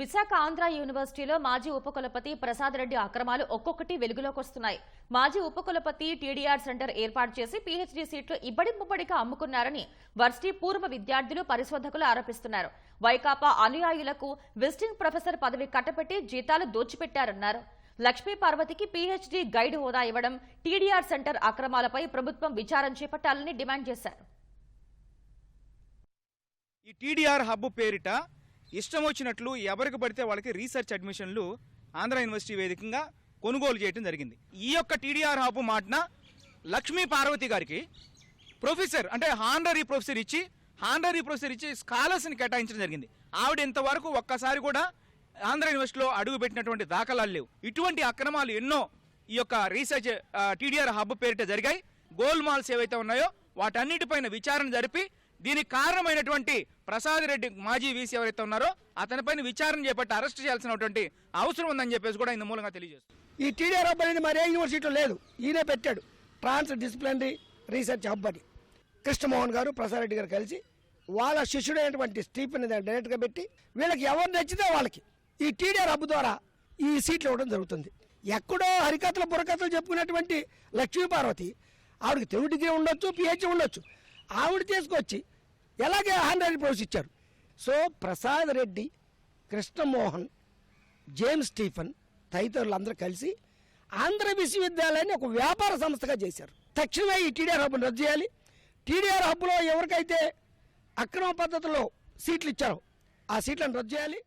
విశాఖ ఆంధ్ర యూనివర్సిటీలో మాజీ ఉపకులపతి ప్రసాద్ రెడ్డి అక్రమాలు ఒక్కొక్కటి వెలుగులోకి వస్తున్నాయి. మాజీ ఉపకులపతి టీడీఆర్ సెంటర్ ఏర్పాటు చేసి పీహెచ్డీ సీట్లు ఇబ్బడి అమ్ముకున్నారని వర్సిటీ పూర్వ విద్యార్థులు పరిశోధకులు ఆరోపిస్తున్నారు. వైకాపా అనుయాయులకు విజిటింగ్ ప్రొఫెసర్ పదవి కట్టపెట్టి జీతాలు దోచిపెట్టారన్నారు. లక్ష్మీ పార్వతికి పీహెచ్డీ గైడ్ హోదా ఇవ్వడం టీడీఆర్ సెంటర్ అక్రమాలపై ప్రభుత్వం విచారం చేపట్టాలని డిమాండ్ చేశారు. ఈ టీడీఆర్ హబ్ పేరిట ఇష్టం వచ్చినట్లు ఎవరికి పడితే వాళ్ళకి రీసెర్చ్ అడ్మిషన్లు ఆంధ్ర యూనివర్సిటీ వేదికగా కొనుగోలు చేయడం జరిగింది. ఈ యొక్క టీడీఆర్ హబ్ మాటన లక్ష్మీ పార్వతి గారికి ప్రొఫెసర్ అంటే హాండరీ ప్రొఫెసర్ ఇచ్చి హాండరీ ప్రొఫెసర్ ఇచ్చి స్కాలర్స్ని కేటాయించడం జరిగింది. ఆవిడ ఇంతవరకు ఒక్కసారి కూడా ఆంధ్ర యూనివర్సిటీలో అడుగు పెట్టినటువంటి దాఖలాలు లేవు. ఇటువంటి అక్రమాలు ఎన్నో ఈ యొక్క రీసెర్చ్ టీడీఆర్ హబ్ పేరిట జరిగాయి. గోల్ మాల్స్ ఏవైతే ఉన్నాయో వాటన్నిటిపైన విచారణ జరిపి దీనికి కారణమైనటువంటి ప్రసాద్ రెడ్డి మాజీ వీసీ ఎవరైతే ఉన్నారో అతనిపైన విచారణ చేపట్టి అరెస్ట్ చేయాల్సినటువంటి అవసరం ఉందని చెప్పేసి కూడా ఇందు మూలంగా తెలియజేస్తుంది ఈ టీడీఆర్ హబ్ అనేది మరే యూనివర్సిటీలో లేదు. ఈయనే పెట్టాడు. ట్రాన్స్ డిసిప్లినరీ రీసెర్చ్ హబ్ అని కృష్ణమోహన్ గారు ప్రసాద్ రెడ్డి గారు కలిసి వాళ్ళ శిష్యుడైనటువంటి స్టీఫెన్ డైరెక్ట్గా పెట్టి వీళ్ళకి ఎవరు నచ్చితే వాళ్ళకి ఈ టీడీఆర్ హబ్ ద్వారా ఈ సీట్లు ఇవ్వడం జరుగుతుంది. ఎక్కడో హరికథలు బుర్రకథలు చెప్పుకున్నటువంటి లక్ష్మీపార్వతి ఆవిడకి తెలుగు డిగ్రీ ఉండొచ్చు పిహెచ్డి ఉండొచ్చు. ఆవిడ తీసుకొచ్చి ఎలాగే హండ్రెడ్ ప్రొఫెస్ ఇచ్చారు. So Prasad Reddy Krishnamohan James Stephen తదితరులు అందరూ కలిసి ఆంధ్ర విశ్వవిద్యాలయాన్ని ఒక వ్యాపార సంస్థగా చేశారు. తక్షణమే ఈ టీడీఆర్ హబ్ను రద్దు చేయాలి. టీడీఆర్ హబ్లో ఎవరికైతే అక్రమ పద్ధతిలో సీట్లు ఇచ్చారో ఆ సీట్లను రద్దు చేయాలి.